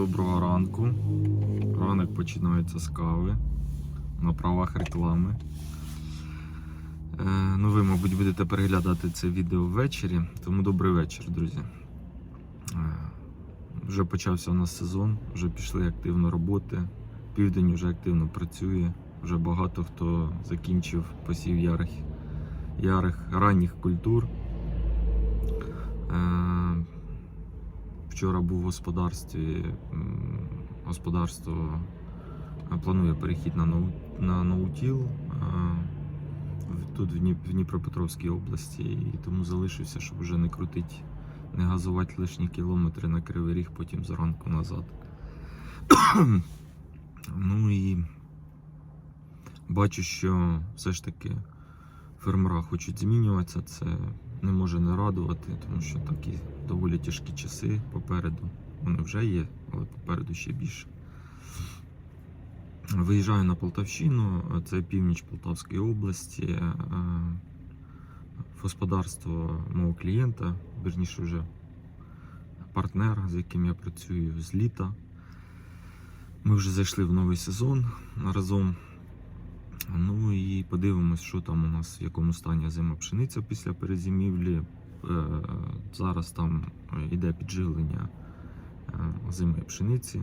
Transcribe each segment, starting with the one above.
Доброго ранку. Ранок починається з кави на правах реклами. Е, ну, ви, мабуть, будете переглядати це відео ввечері, тому добрий вечір, друзі. Е, вже почався у нас сезон, вже пішли активно роботи. Південь вже активно працює. Вже багато хто закінчив посів ярих, ярих ранніх культур. Вчора був в господарстві. Господарство е, планує перехід на, ноу- на ноутіл е, тут в Дніпропетровській області, і тому залишився, щоб вже не крутити, не газувати лишні кілометри на Кривий Ріг, потім зранку назад. ну і бачу, що все ж таки фермера хочуть змінюватися. Це не може не радувати, тому що такі доволі тяжкі часи попереду. Вони вже є, але попереду ще більше. Виїжджаю на Полтавщину, це північ Полтавської області. е, господарство мого клієнта, верніше вже партнера, з яким я працюю з літа. Ми вже зайшли в новий сезон разом. Ну і подивимось, що там у нас, в якому стані зима пшениця після перезимівлі. Е, Зараз там йде підживлення е, озимої пшениці.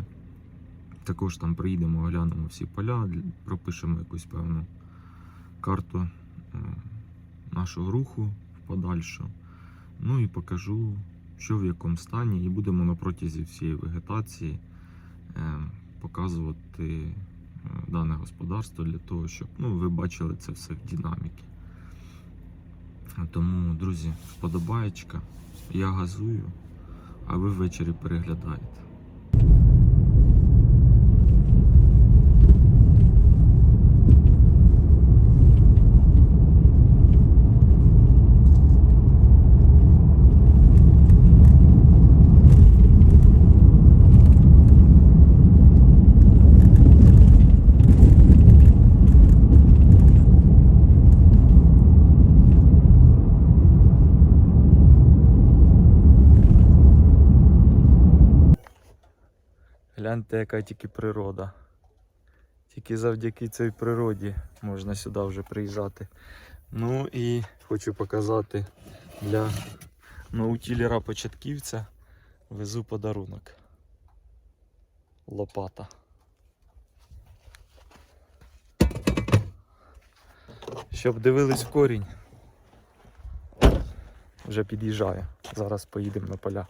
Також там приїдемо, оглянемо всі поля, пропишемо якусь певну карту е, нашого руху в подальшу. Ну і покажу, що в якому стані, і будемо на протязі всієї вегетації показувати дане господарство для того, щоб ну, ви бачили це все в динаміки. Тому, друзі, вподобаєчка. Я газую, а ви ввечері переглядаєте. Гляньте, яка тільки природа. Тільки завдяки цій природі можна сюди вже приїжджати. Ну і хочу показати для наутілера початківця везу подарунок. Лопата. Щоб дивились корінь. Вже під'їжджає. Зараз поїдемо на поля.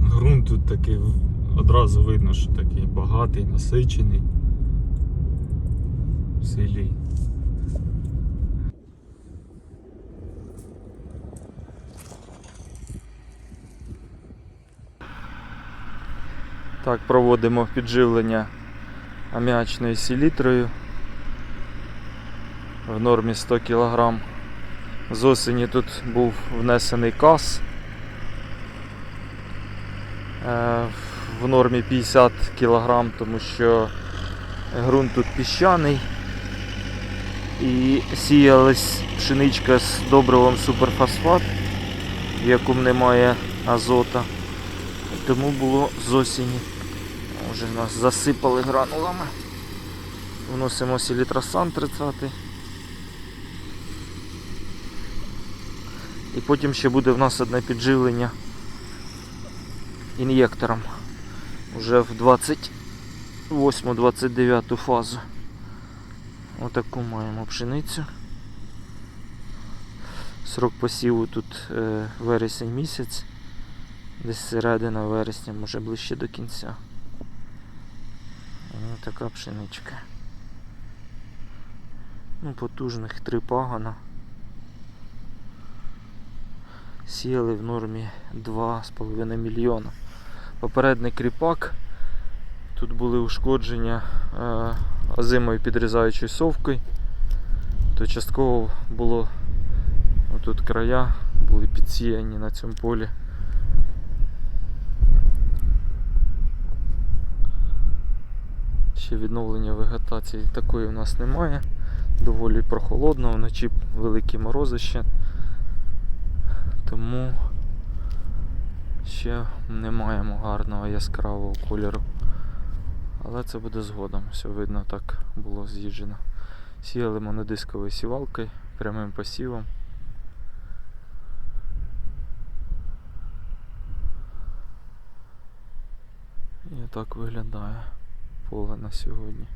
Грунт тут такий в- одразу видно, що такий багатий, насичений. В селі. Так, проводимо підживлення аміачною селітрою в нормі 100 кг. З осені тут був внесений кас е, в нормі 50 кг, тому що ґрунт тут піщаний. І сіялась пшеничка з добривом суперфосфат, в якому немає азота. Тому було з осені. Вже нас засипали гранулами. Вносимо селітросан 30. І потім ще буде в нас одне підживлення ін'єктором. Уже в 28-29 фазу. Отаку маємо пшеницю. Срок посіву тут е, вересень місяць. Десь середина вересня, може ближче до кінця. Ось така пшеничка. Ну, потужних три пагона. Сіяли в нормі 2,5 мільйона. Попередній кріпак. Тут були ушкодження е, озимою підрізаючою совкою. То частково було отут края були підсіяні на цьому полі Ще відновлення вегетації такої у нас немає. Доволі прохолодно, вночі великі морози ще. Тому ще не маємо гарного яскравого кольору. Але це буде згодом. Все видно, так було з'їжджено. Сіяли монодисковою сівалкою, прямим посівом. І так виглядає поле на сьогодні.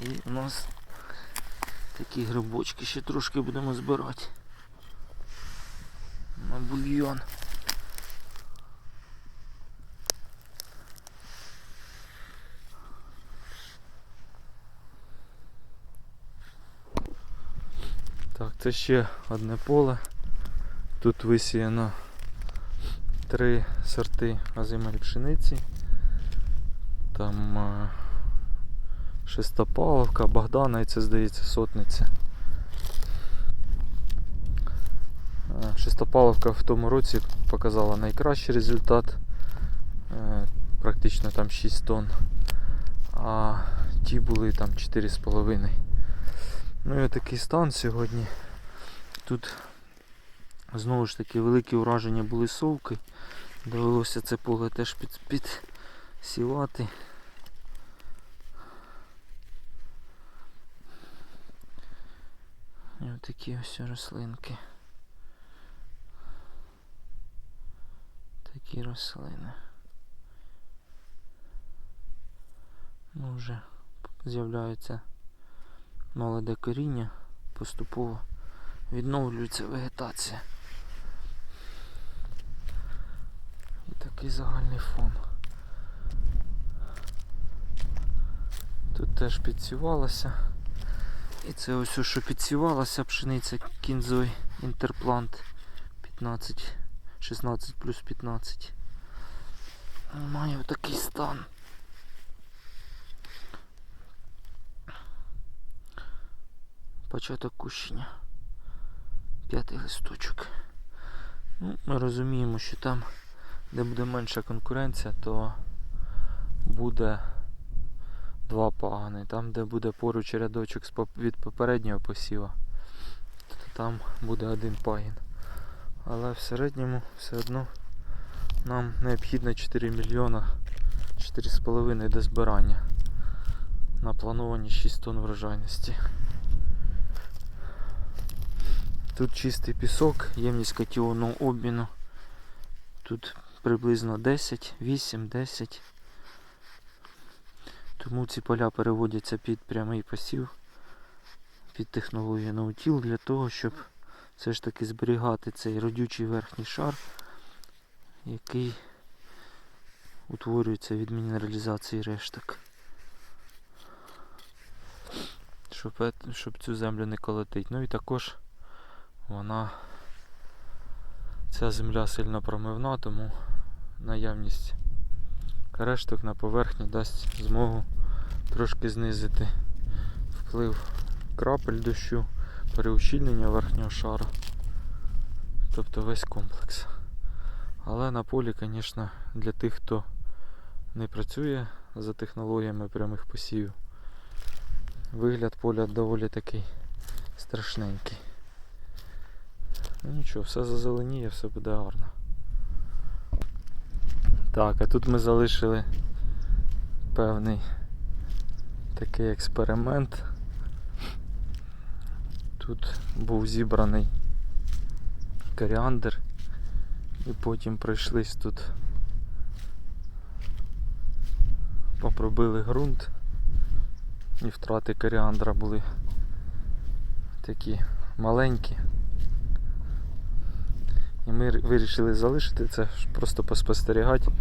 І у нас такі грибочки ще трошки будемо збирати. На бульйон. Так, це ще одне поле. Тут висіяно три сорти озимої пшениці. Там е, шестопаловка, Богдана і це здається сотниця. Е, Шестопаловка в тому році показала найкращий результат. Е, Практично там 6 тонн. А ті були там 4,5. Ну і такий стан сьогодні. Тут знову ж таки великі ураження були совки. Довелося це поле теж під, підсівати. І отакі ось рослинки. Такі рослини. Ну вже з'являється молоде коріння, поступово відновлюється вегетація. І такий загальний фон. Тут теж підсівалося. І це ось, що підсівалася пшениця кінзой інтерплант 15, 16 плюс 15. Має такий стан. Початок кущення. П'ятий листочок. Ну, ми розуміємо, що там, де буде менша конкуренція, то буде два пагани. Там, де буде поруч рядочок від попереднього посіва, то там буде один пагін. Але в середньому все одно нам необхідно 4 мільйона 4,5 до збирання. На плановані 6 тонн врожайності. Тут чистий пісок, ємність катіонного обміну. Тут приблизно 10, 8, 10. Тому ці поля переводяться під прямий посів, під технологію наутіл для того, щоб все ж таки зберігати цей родючий верхній шар, який утворюється від мінералізації решток. Щоб, щоб цю землю не колотить. Ну і також вона ця земля сильно промивна, тому наявність решток на поверхні дасть змогу трошки знизити вплив крапель дощу, переущільнення верхнього шару. Тобто весь комплекс. Але на полі, звісно, для тих, хто не працює за технологіями прямих посівів, вигляд поля доволі такий страшненький. Ну нічого, все зазеленіє, все буде гарно. Так, а тут ми залишили певний такий експеримент. Тут був зібраний коріандр і потім пройшлись тут попробили ґрунт і втрати коріандра були такі маленькі. І ми вирішили залишити це, просто поспостерігати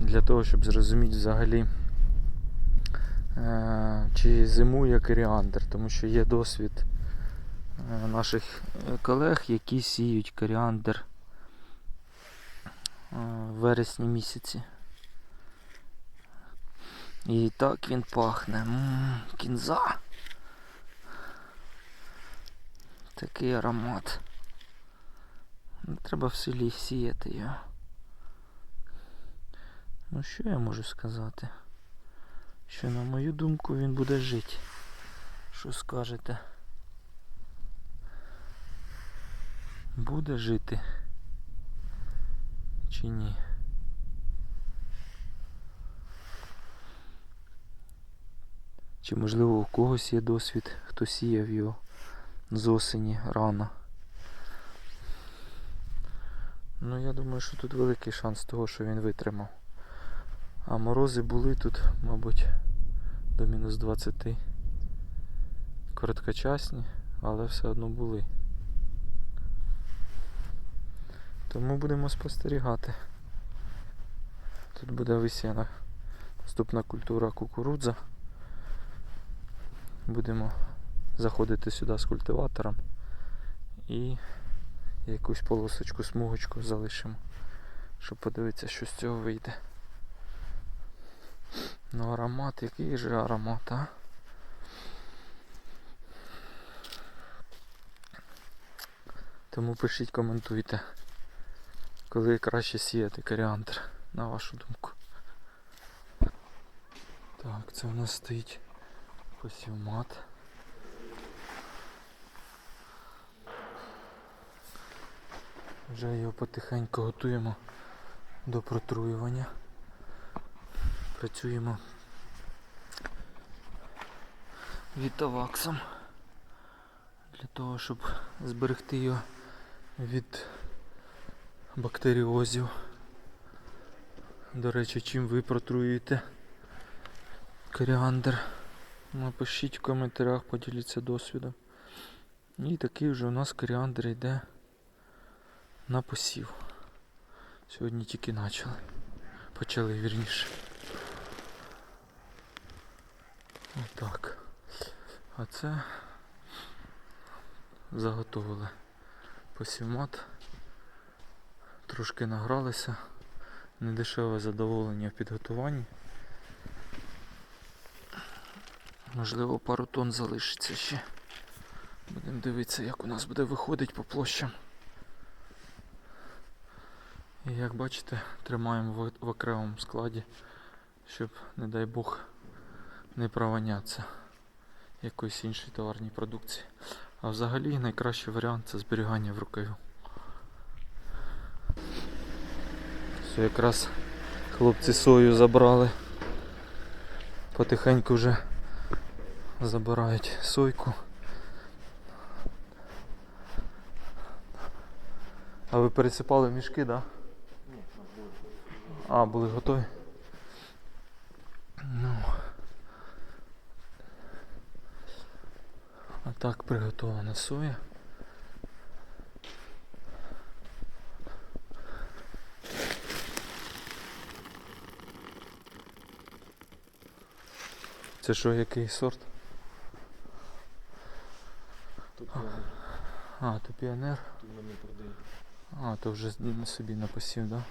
для того, щоб зрозуміти взагалі, е, чи зимує коріандр, тому що є досвід е, наших колег, які сіють коріандр е, в вересні місяці. І так він пахне. М, кінза. Такий аромат. Треба в селі сіяти його. Ну що я можу сказати? Що на мою думку він буде жити. Що скажете? Буде жити? Чи ні? Чи можливо у когось є досвід, хто сіяв його з осені рано? Ну, я думаю, що тут великий шанс того, що він витримав. А морози були тут, мабуть, до мінус 20. Короткочасні, але все одно були. Тому будемо спостерігати. Тут буде висіяна наступна культура кукурудза. Будемо заходити сюди з культиватором і якусь полосочку, смугочку залишимо, щоб подивитися, що з цього вийде. Ну аромат, який же аромат, а? Тому пишіть, коментуйте, коли краще сіяти коріандр, на вашу думку. Так, це у нас стоїть посівмат. Вже його потихеньку готуємо до протруювання. Працюємо вітаваксом для того, щоб зберегти його від бактеріозів. До речі, чим ви протруюєте коріандр? Напишіть в коментарях, поділіться досвідом. І такий вже у нас коріандр йде на посів. Сьогодні тільки почали. Почали вірніше. Отак. А це заготовили посівмат. Трошки награлися. Недешеве задоволення в підготуванні. Можливо, пару тонн залишиться ще. Будемо дивитися, як у нас буде виходить по площам. І як бачите, тримаємо в, окремому складі, щоб, не дай Бог, не провонятися якоїсь іншої товарній продукції. А взагалі найкращий варіант це зберігання в рукаві. Все, якраз хлопці сою забрали. Потихеньку вже забирають сойку. А ви пересипали мішки, так? Да? А, були готові? Ну. А так приготована соя. Це що, який сорт? Тут А, то піонер. тут ми не продаємо. А, то вже собі на посів, да?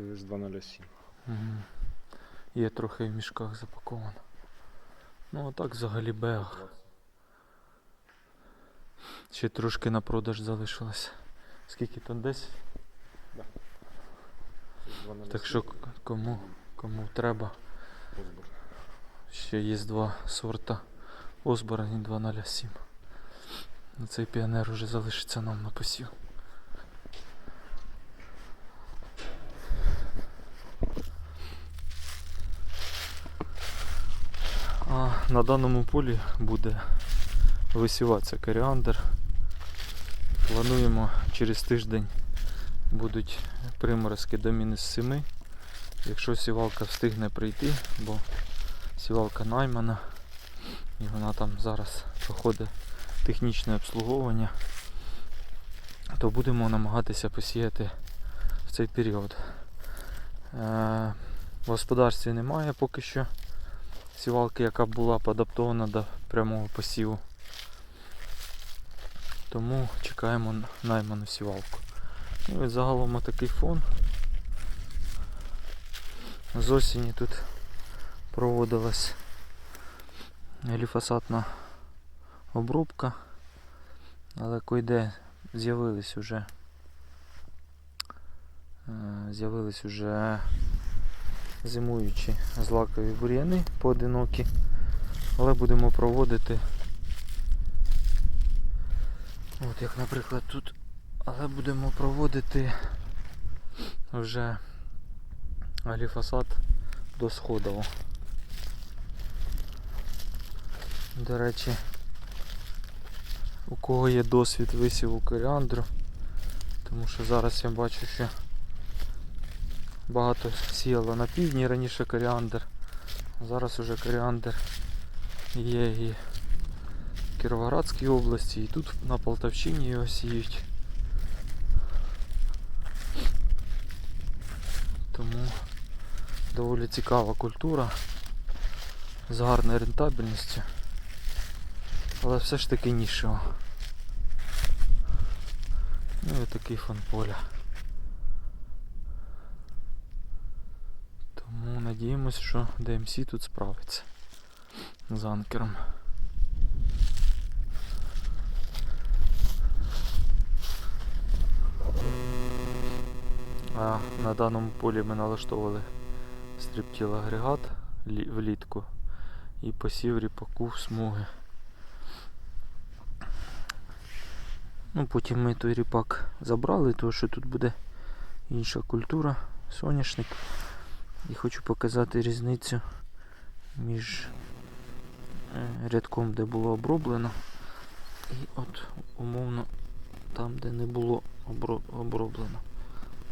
Це з 207. Угу. Є трохи в мішках запаковано. Ну а так взагалі бег. Ще трошки на продаж залишилось. Скільки тонн десь? Так що кому, кому треба. Розбор. Ще є два сорта Осборн і 207. Ну, Цей піонер уже залишиться нам на посів. А на даному полі буде висіватися коріандр. Плануємо через тиждень будуть приморозки до мінус 7. Якщо сівалка встигне прийти, бо сівалка наймана і вона там зараз проходить технічне обслуговування, то будемо намагатися посіяти в цей період. Е, В господарстві немає поки що сівалки, яка була адаптована до прямого посіву. Тому чекаємо на найману сівалку. Ну і загалом такий фон. З осені тут проводилась гліфосатна обробка. Але койде з'явились уже. е, З'явились уже зимуючі злакові бур'яни поодинокі. Але будемо проводити. От як, наприклад, тут. Але будемо проводити вже гліфосат до сходового. До речі, у кого є досвід висіву коріандру, тому що зараз я бачу, що багато сіяло на півдні раніше коріандр. Зараз уже коріандр є і в Кіровоградській області, і тут на Полтавщині його сіють. Тому доволі цікава культура з гарною рентабельністю, але все ж таки нішево. Ну і такий фон поля. Тому надіємось, що DMC тут справиться з анкером. А на даному полі ми налаштовували стрибтіл агрегат влітку і посів ріпаку в смуги. Ну, потім ми той ріпак забрали, тому що тут буде інша культура, соняшник. І хочу показати різницю між е, рядком, де було оброблено, і от умовно там, де не було оброблено.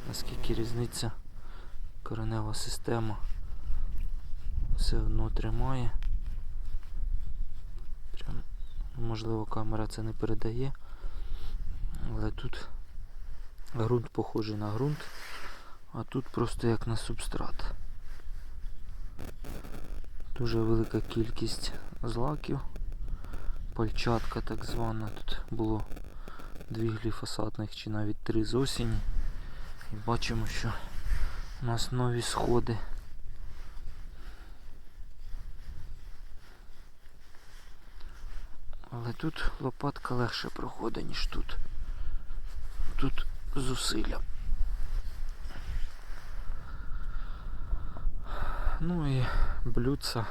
Наскільки різниця коренева система все одно тримає. Прям, можливо, камера це не передає. Але тут ґрунт похожий на ґрунт, а тут просто як на субстрат. Дуже велика кількість злаків. Пальчатка так звана. Тут було дві гліфосатних чи навіть три з осені. І бачимо, що у нас нові сходи. Але тут лопатка легше проходить, ніж тут. Тут зусилля. Ну і блюдца.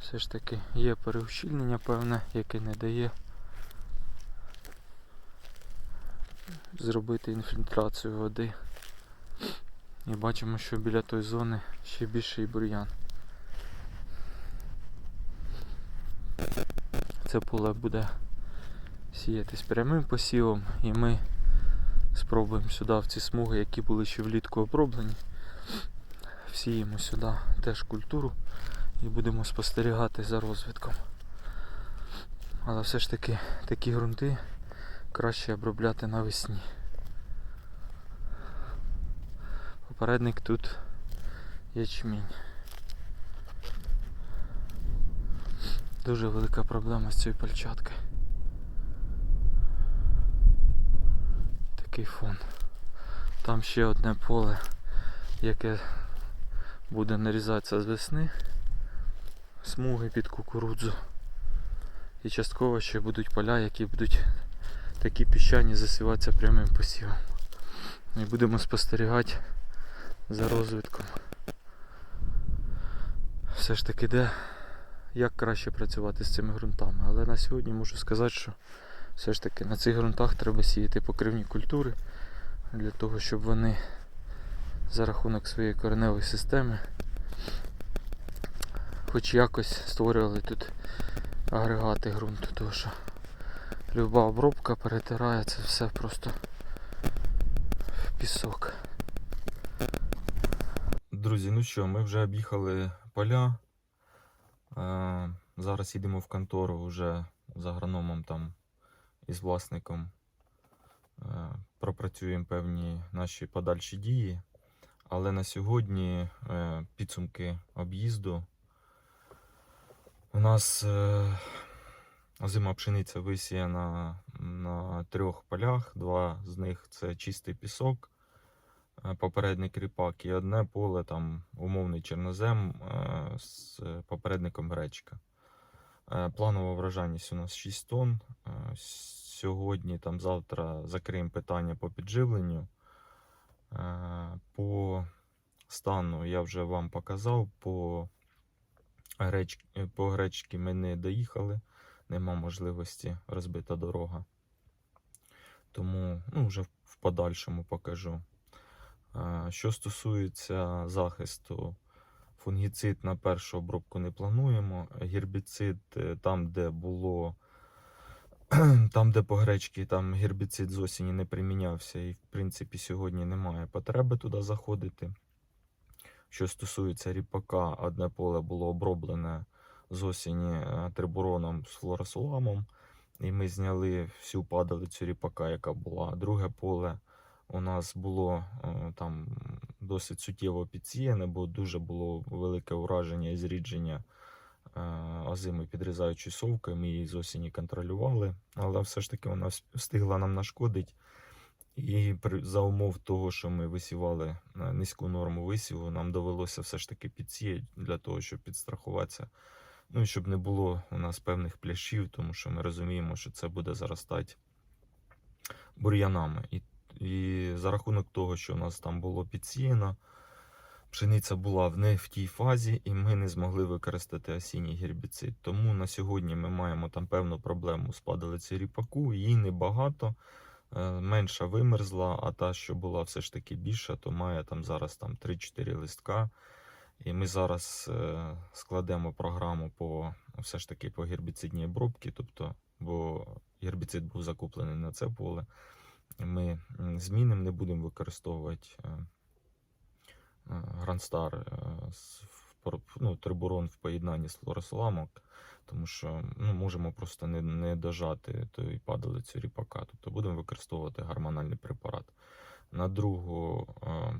Все ж таки є переущільнення певне, яке не дає зробити інфільтрацію води. І бачимо, що біля тої зони ще більший бур'ян. Це поле буде сіятись прямим посівом і ми спробуємо сюди в ці смуги, які були ще влітку оброблені. Всіємо сюди теж культуру і будемо спостерігати за розвитком. Але все ж таки такі ґрунти краще обробляти навесні. Попередник тут ячмінь. Дуже велика проблема з цією пальчаткою. Такий фон. Там ще одне поле, яке буде нарізатися з весни. Смуги під кукурудзу. І частково ще будуть поля, які будуть такі піщані засіватися прямим посівом. І будемо спостерігати за розвитком. Все ж таки, де як краще працювати з цими ґрунтами. Але на сьогодні можу сказати, що все ж таки на цих ґрунтах треба сіяти покривні культури для того, щоб вони за рахунок своєї кореневої системи хоч якось створювали тут агрегати ґрунту, тому що люба обробка перетирає це все просто в пісок. Друзі, ну що, ми вже об'їхали поля. Е, Зараз їдемо в контору вже з агрономом там і з власником. Е, Пропрацюємо певні наші подальші дії. Але на сьогодні е, підсумки об'їзду. У нас е, озима пшениця висіяна на трьох полях. Два з них це чистий пісок, е, попередник ріпак, і одне поле там умовний чорнозем е, з попередником гречка. Планова врожайність у нас 6 тонн. Сьогодні, там завтра закриємо питання по підживленню. По стану я вже вам показав. По греч... по гречки ми не доїхали, нема можливості розбита дорога. Тому ну, вже в- подальшому покажу. Що стосується захисту, фунгіцид на першу обробку не плануємо. Гербіцид е, там, де було. Там, де по гречці, там гербіцид з осені не примінявся, і в принципі сьогодні немає потреби туди заходити. Що стосується ріпака, одне поле було оброблене з осені е, трибуроном з флоросоламом, і ми зняли всю падалицю ріпака, яка була. Друге поле у нас було е, там досить суттєво підсіяне, бо дуже було велике ураження і зрідження е, озими підрізаючої совкою. Ми її з осені контролювали, але все ж таки вона встигла нам нашкодити. І за умов того, що ми висівали низьку норму висіву, нам довелося все ж таки підсіяти для того, щоб підстрахуватися. Ну і щоб не було у нас певних пляшів, тому що ми розуміємо, що це буде заростати бур'янами. І, і за рахунок того, що у нас там було підсіяно, пшениця була не в тій фазі, і ми не змогли використати осінній гербіцид. Тому на сьогодні ми маємо там певну проблему з падалиці ріпаку, її небагато. Е, менша вимерзла, а та, що була все ж таки більша, то має там зараз там 3-4 листка. І ми зараз е, складемо програму по все ж таки по гербіцидній обробці, тобто, бо гербіцид був закуплений на це поле. Ми змінимо, не будемо використовувати е, Грандстар е, з- ну, трибурон в поєднанні з флоросоламок, тому що ну, можемо просто не, не дожати той падалицю ріпака. Тобто будемо використовувати гормональний препарат. На другу е,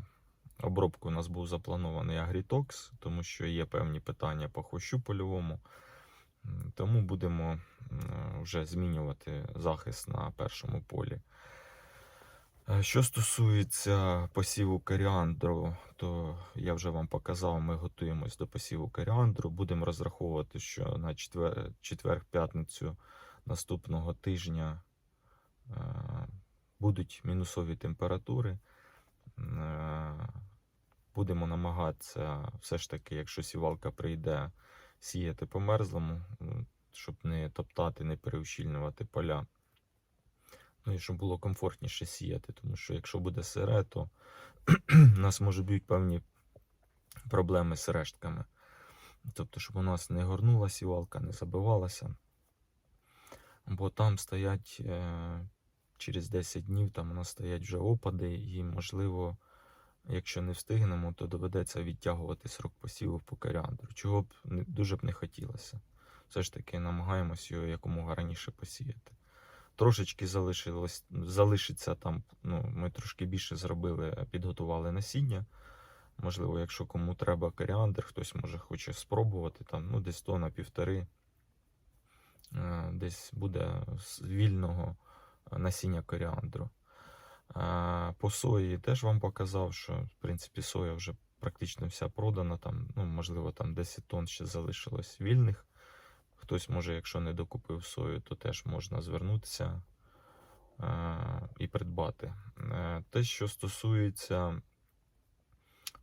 обробку у нас був запланований агрітокс, тому що є певні питання по хвощу польовому. Тому будемо м, вже змінювати захист на першому полі. Е, Що стосується посіву коріандру, то я вже вам показав, ми готуємось до посіву коріандру. Будемо розраховувати, що на четвер, четвер-п'ятницю наступного тижня е, будуть мінусові температури. Е, Будемо намагатися, все ж таки, якщо сівалка прийде, сіяти по мерзлому, щоб не топтати, не переущільнювати поля. Ну і щоб було комфортніше сіяти, тому що якщо буде сире, то нас можуть бути певні проблеми з рештками. Тобто, щоб у нас не горнула сівалка, не забивалася. Бо там стоять е, через 10 днів, там у нас стоять вже опади, і можливо, якщо не встигнемо, то доведеться відтягувати срок посіву по коріандру. Чого б дуже б не хотілося. Все ж таки намагаємось його якомога раніше посіяти. Трошечки залишилось, залишиться там, ну, ми трошки більше зробили, підготували насіння. Можливо, якщо кому треба коріандр, хтось може хоче спробувати, там, ну, десь тона півтори, е, десь буде вільного е, насіння коріандру. Е, По сої теж вам показав, що в принципі соя вже практично вся продана. Там, ну, можливо, там 10 тонн ще залишилось вільних. Хтось може, якщо не докупив сою, то теж можна звернутися е, і придбати. Е, те, що стосується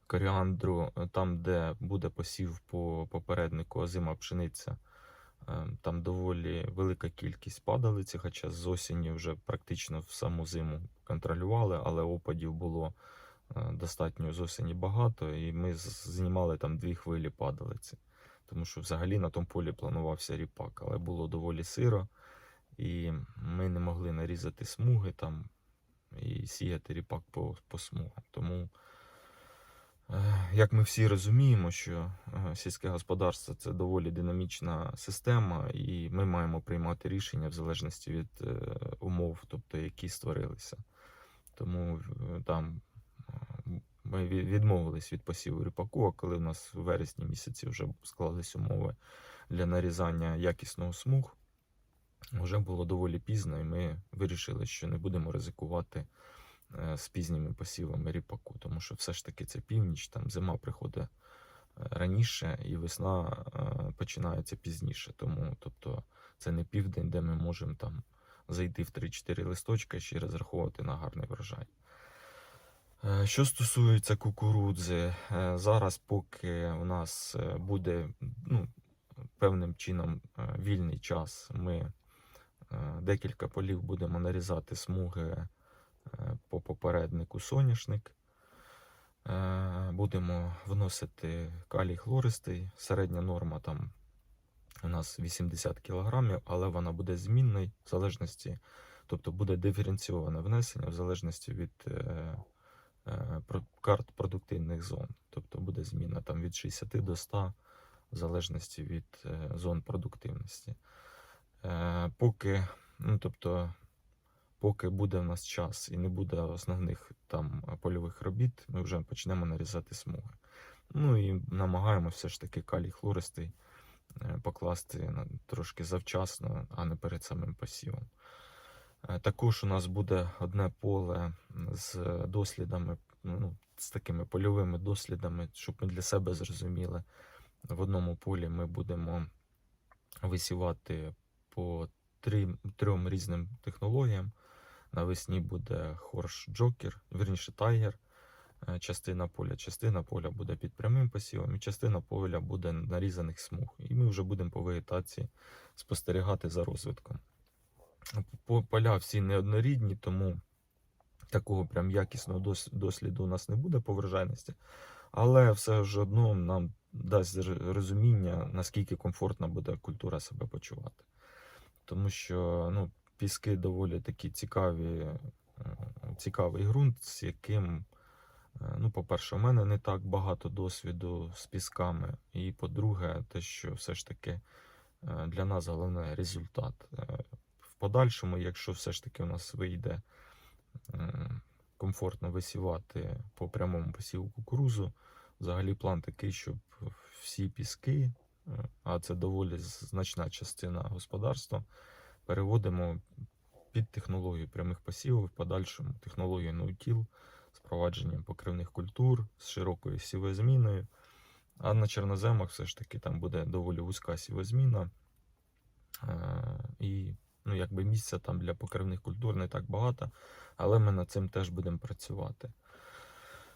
коріандру, там, де буде посів по попереднику озима пшениця, е, там доволі велика кількість падалиці, хоча з осені вже практично в саму зиму контролювали, але опадів було достатньо з осені багато, і ми знімали там дві хвилі падалиці. Тому що взагалі на тому полі планувався ріпак, але було доволі сиро, і ми не могли нарізати смуги там і сіяти ріпак по, по смугам. Тому, е, як ми всі розуміємо, що е, сільське господарство це доволі динамічна система, і ми маємо приймати рішення в залежності від е, умов, тобто які створилися. Тому там ми відмовились від посіву ріпаку, а коли в нас в вересні місяці вже склались умови для нарізання якісного смуг, вже було доволі пізно, і ми вирішили, що не будемо ризикувати е, з пізніми посівами ріпаку, тому що все ж таки це північ, там зима приходить раніше, і весна е, починається пізніше. Тому, тобто, це не південь, де ми можемо там зайти в 3-4 листочка ще розраховувати на гарний врожай. Е, Що стосується кукурудзи, е, зараз, поки у нас е, буде ну, певним чином вільний час, ми декілька полів будемо нарізати смуги по попереднику соняшник. Будемо вносити калій хлористий. Середня норма там у нас 80 кг, але вона буде змінною в залежності, тобто буде диференційоване внесення в залежності від карт продуктивних зон. Тобто буде зміна там від 60 до 100 в залежності від е, зон продуктивності. Е, Поки, ну тобто, поки буде в нас час і не буде основних там польових робіт, ми вже почнемо нарізати смуги. Ну і намагаємося все ж таки калій хлористий е, покласти трошки завчасно, а не перед самим посівом. Е, Також у нас буде одне поле з дослідами, ну, з такими польовими дослідами, щоб ми для себе зрозуміли. В одному полі ми будемо висівати по три, трьом різним технологіям. Навесні буде хорш джокер, вірніше тайгер. Частина поля, частина поля буде під прямим посівом, і частина поля буде нарізаних смуг. І ми вже будемо по вегетації спостерігати за розвитком. По- Поля всі неоднорідні, тому такого прям якісного дос- досліду у нас не буде по врожайності. Але все ж одно нам дасть розуміння, наскільки комфортно буде культура себе почувати. Тому що ну, піски доволі такі цікаві, е, цікавий ґрунт, з яким, е, ну, по-перше, у мене не так багато досвіду з пісками. І по-друге, те, що все ж таки е, для нас головне результат. Подальшому, якщо все ж таки у нас вийде е, комфортно висівати по прямому посіву кукурузу, взагалі план такий, щоб всі піски, е, а це доволі значна частина господарства, переводимо під технологію прямих посівів, в подальшому технологію ноутіл з провадженням покривних культур, з широкою сівозміною. А на чорноземах все ж таки там буде доволі вузька сівозміна. Е, І ну, якби місця там для покривних культур не так багато, але ми над цим теж будемо працювати.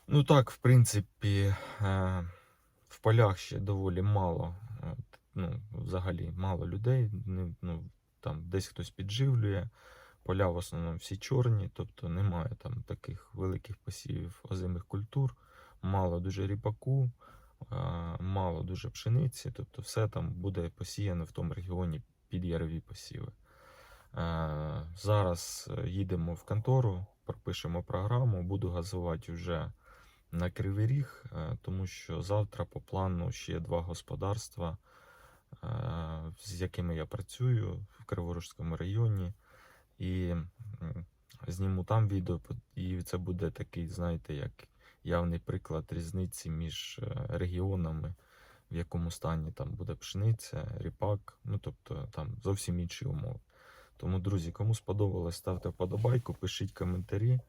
Ну так, в принципі, е, в полях ще доволі мало, ну, взагалі мало людей. Ну, там десь хтось підживлює. Поля в основному всі чорні, тобто немає там таких великих посівів озимих культур, мало дуже ріпаку, е, мало дуже пшениці, тобто все там буде посіяно в тому регіоні під ярові посіви. Е, Зараз е, їдемо в контору, пропишемо програму, буду газувати вже на Кривий Ріг, е, тому що завтра по плану ще два господарства, з якими я працюю в Криворожському районі. І зніму там відео, і це буде такий, знаєте, як явний приклад різниці між регіонами, в якому стані там буде пшениця, ріпак, ну тобто там зовсім інші умови. Тому, друзі, кому сподобалось, ставте вподобайку, пишіть коментарі.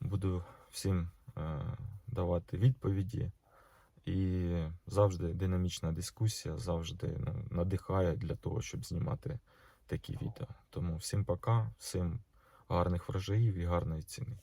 Буду всім е, давати відповіді. І завжди динамічна дискусія, завжди ну, надихає для того, щоб знімати такі відео. Тому всім пока, всім гарних врожаїв і гарної ціни.